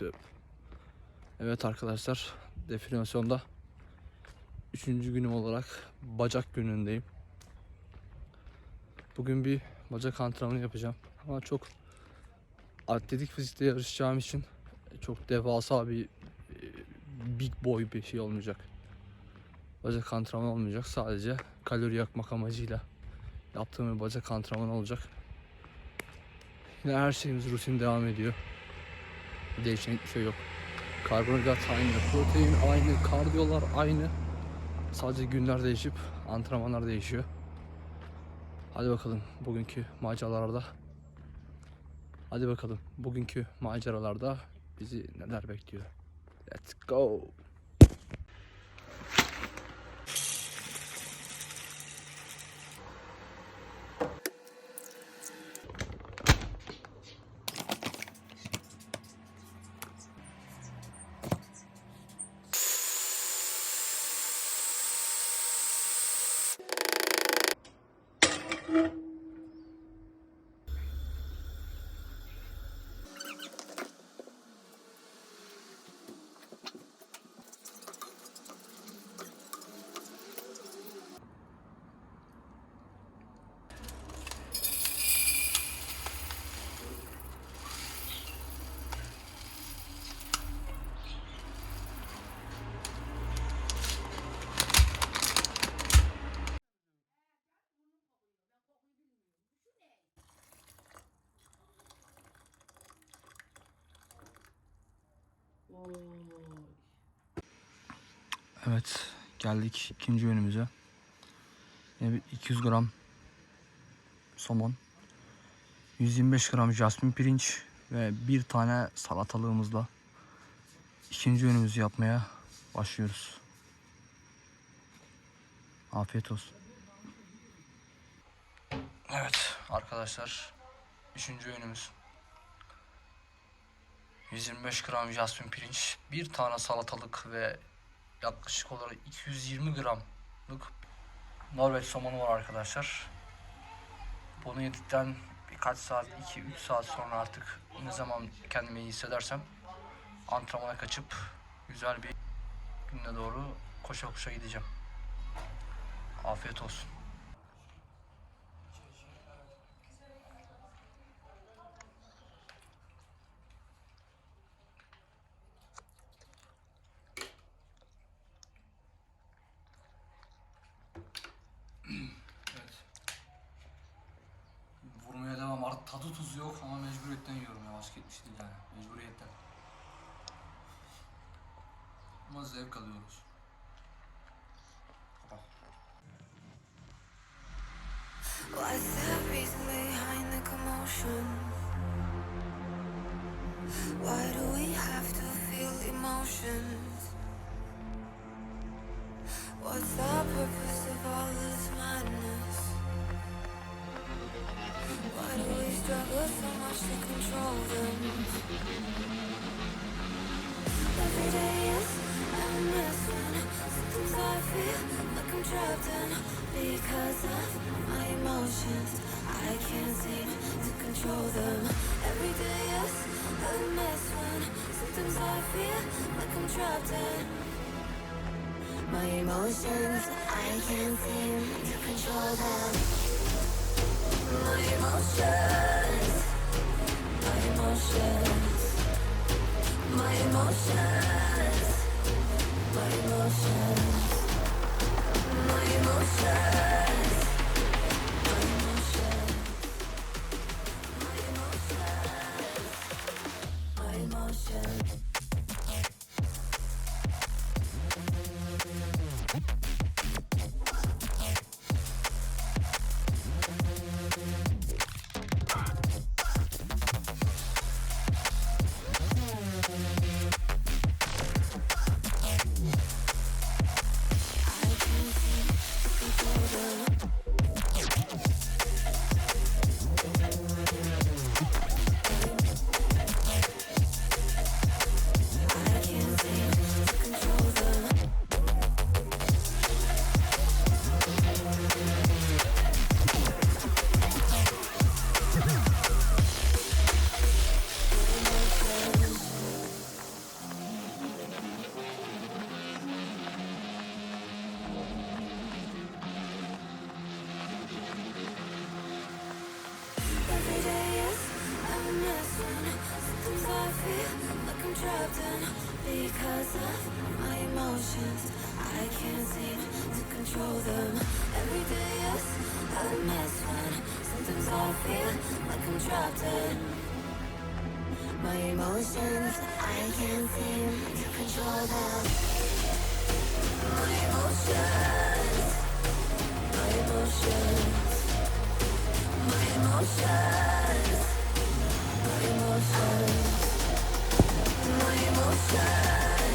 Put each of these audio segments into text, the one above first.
YouTube. Evet arkadaşlar definisyonda üçüncü günüm olarak bacak günündeyim. Bugün bir bacak antrenmanı yapacağım ama çok atletik fizikte yarışacağım için çok devasa bir e, big boy bir şey olmayacak. Bacak antrenmanı olmayacak. Sadece kalori yakmak amacıyla yaptığım bir bacak antrenmanı olacak. Yine her şeyimiz rutin devam ediyor. Değişen hiçbir şey yok. Karbonhidrat aynı, protein aynı, kardiyolar aynı. Sadece günler değişip antrenmanlar değişiyor. Hadi bakalım bugünkü maceralarda. Hadi bakalım bugünkü maceralarda bizi neler bekliyor. Let's go. Evet geldik ikinci önümüze. Yine bir 200 gram somon. 125 gram jasmin pirinç ve bir tane salatalığımızla ikinci önümüzü yapmaya başlıyoruz. Afiyet olsun. Evet arkadaşlar üçüncü öğünümüz. 125 gram jasmin pirinç, bir tane salatalık ve yaklaşık olarak 220 gramlık Norveç somonu var arkadaşlar. Bunu yedikten birkaç saat, 2-3 saat sonra artık ne zaman kendimi iyi hissedersem antrenmana kaçıp güzel bir güne doğru koşa koşa gideceğim. Afiyet olsun. Evet. Vurmaya devam. Artık tadı tuzu yok ama mecburiyetten yiyorum ya. Başka bir şey değil yani. Mecburiyetten. Ama zevk alıyoruz. What's the reason behind the commotion? Why do we have to feel emotions? What's the trapped in because of my emotions. I can't seem to control them. Every day is a mess when sometimes I feel like I'm trapped in my emotions. I can't seem to control them. My emotions. My emotions. My emotions. My emotions emotions. Trapped in because of my emotions. I can't seem to control them. Every day is a mess when sometimes I feel like I'm trapped in my emotions. I can't seem to control them. My emotions. My emotions. My emotions. Emotions. My emotions.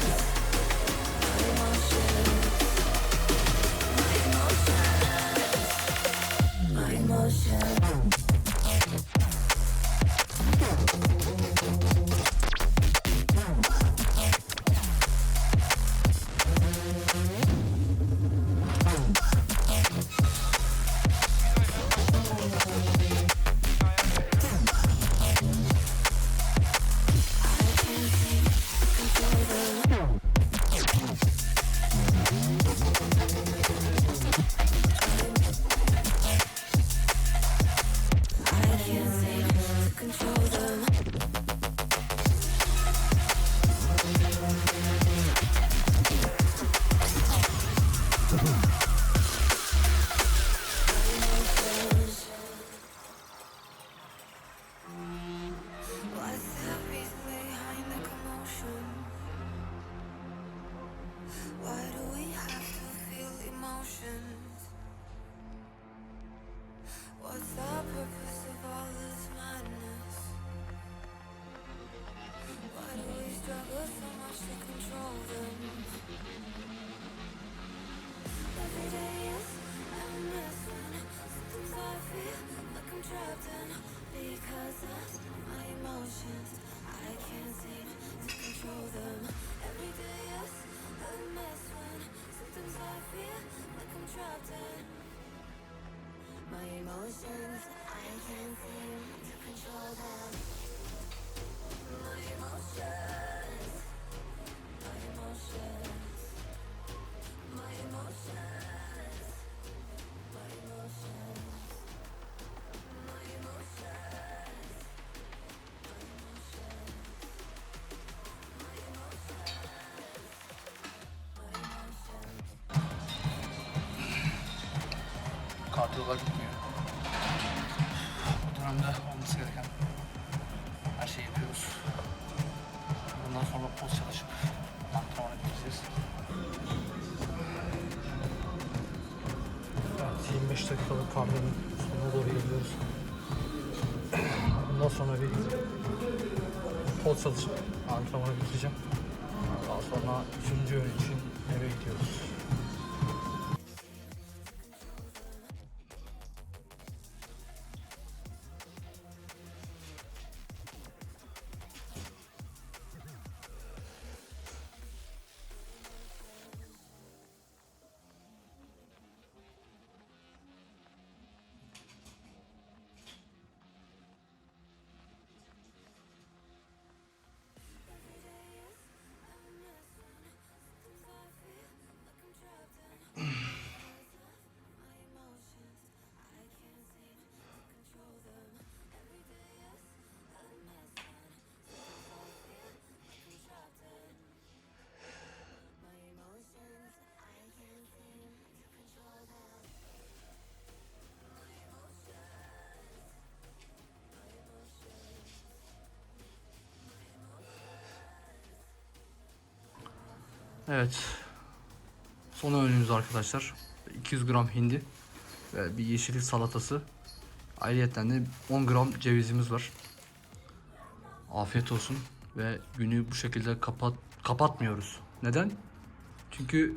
Control them. Every day is a mess when sometimes I feel like I'm trapped in my emotions. I can't seem to control them. Kardiyolar gitmiyor. Bu dönemde olması gereken her şeyi yapıyoruz. Bundan sonra poz çalışıp antrenmana gideceğiz. Evet, 25 dakikalık kardiyonun sonuna doğru geliyoruz. Bundan sonra bir poz çalışıp antrenmana gideceğim. Daha sonra 3. öğün için eve gidiyoruz. Evet. Son öğünümüz arkadaşlar. 200 gram hindi ve bir yeşillik salatası. Ayrıca de 10 gram cevizimiz var. Afiyet olsun ve günü bu şekilde kapat kapatmıyoruz. Neden? Çünkü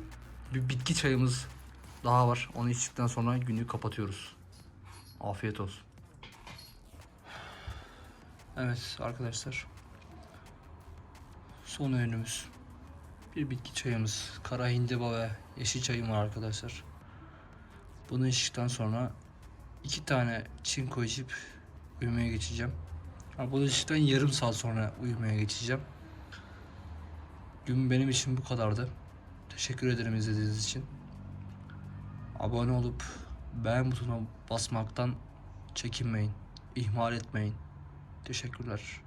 bir bitki çayımız daha var. Onu içtikten sonra günü kapatıyoruz. Afiyet olsun. Evet arkadaşlar. Son öğünümüz. Bir bitki çayımız, kara hindiba ve yeşil çayım var arkadaşlar. Bunu içtikten sonra iki tane çinko içip uyumaya geçeceğim. Ha, bunu içtikten yarım saat sonra uyumaya geçeceğim. Gün benim için bu kadardı. Teşekkür ederim izlediğiniz için. Abone olup beğen butonuna basmaktan çekinmeyin. ihmal etmeyin. Teşekkürler.